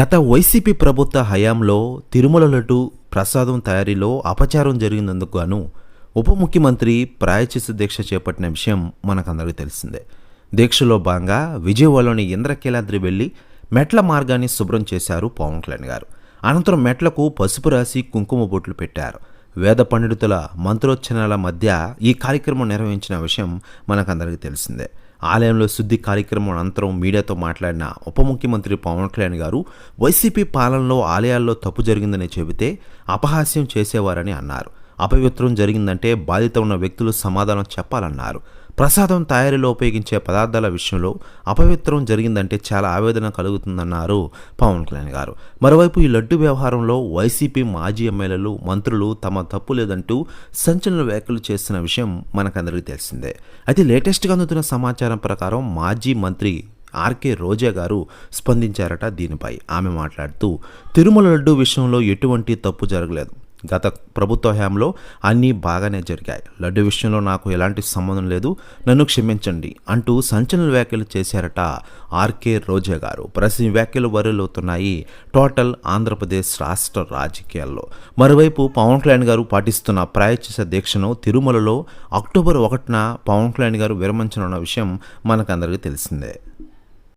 గత వైసీపీ ప్రభుత్వ హయాంలో తిరుమల లడ్డు ప్రసాదం తయారీలో అపచారం జరిగినందుకు గాను ఉప ముఖ్యమంత్రి ప్రాయచిత దీక్ష చేపట్టిన విషయం మనకందరికీ తెలిసిందే. దీక్షలో భాగంగా విజయవాడలోని ఇంద్రకీలాద్రి వెళ్ళి మెట్ల మార్గాన్ని శుభ్రం చేశారు పవన్ కళ్యాణ్ గారు. అనంతరం మెట్లకు పసుపు రాసి కుంకుమ బొట్లు పెట్టారు. వేద పండితుల మంత్రోచ్చరణల మధ్య ఈ కార్యక్రమం నిర్వహించిన విషయం మనకందరికీ తెలిసిందే. ఆలయంలో శుద్ధి కార్యక్రమం అనంతరం మీడియాతో మాట్లాడిన ఉప ముఖ్యమంత్రి పవన్ కళ్యాణ్ గారు వైసీపీ పాలనలో ఆలయాల్లో తప్పు జరిగిందని చెబితే అపహాస్యం చేసేవారని అన్నారు. అపవిత్రం జరిగిందంటే బాధిత ఉన్న వ్యక్తులు సమాధానం చెప్పాలన్నారు. ప్రసాదం తయారీలో ఉపయోగించే పదార్థాల విషయంలో అపవిత్రం జరిగిందంటే చాలా ఆవేదన కలుగుతుందన్నారు పవన్ కళ్యాణ్ గారు. మరోవైపు ఈ లడ్డు వ్యవహారంలో వైసీపీ మాజీ ఎమ్మెల్యేలు మంత్రులు తమ తప్పు లేదంటూ సంచలన వ్యాఖ్యలు చేస్తున్న విషయం మనకందరికీ తెలిసిందే. అయితే లేటెస్ట్గా అందుతున్న సమాచారం ప్రకారం మాజీ మంత్రి ఆర్కే రోజా గారు స్పందించారట దీనిపై. ఆమె మాట్లాడుతూ తిరుమల లడ్డు విషయంలో ఎటువంటి తప్పు జరగలేదు. గత ప్రభుత్వ హయాంలో అన్నీ బాగానే జరిగాయి. లడ్డు విషయంలో నాకు ఎలాంటి సంబంధం లేదు. నన్ను క్షమించండి అంటూ సంచలన వ్యాఖ్యలు చేశారట ఆర్కే రోజా గారు. ప్రతి వ్యాఖ్యలు వరులవుతున్నాయి టోటల్ ఆంధ్రప్రదేశ్ రాష్ట్ర రాజకీయాల్లో. మరోవైపు పవన్ కళ్యాణ్ గారు పాటిస్తున్న ప్రాయచిత దీక్షను తిరుమలలో అక్టోబర్ ఒకటిన పవన్ కళ్యాణ్ గారు విరమించనున్న విషయం మనకందరికీ తెలిసిందే.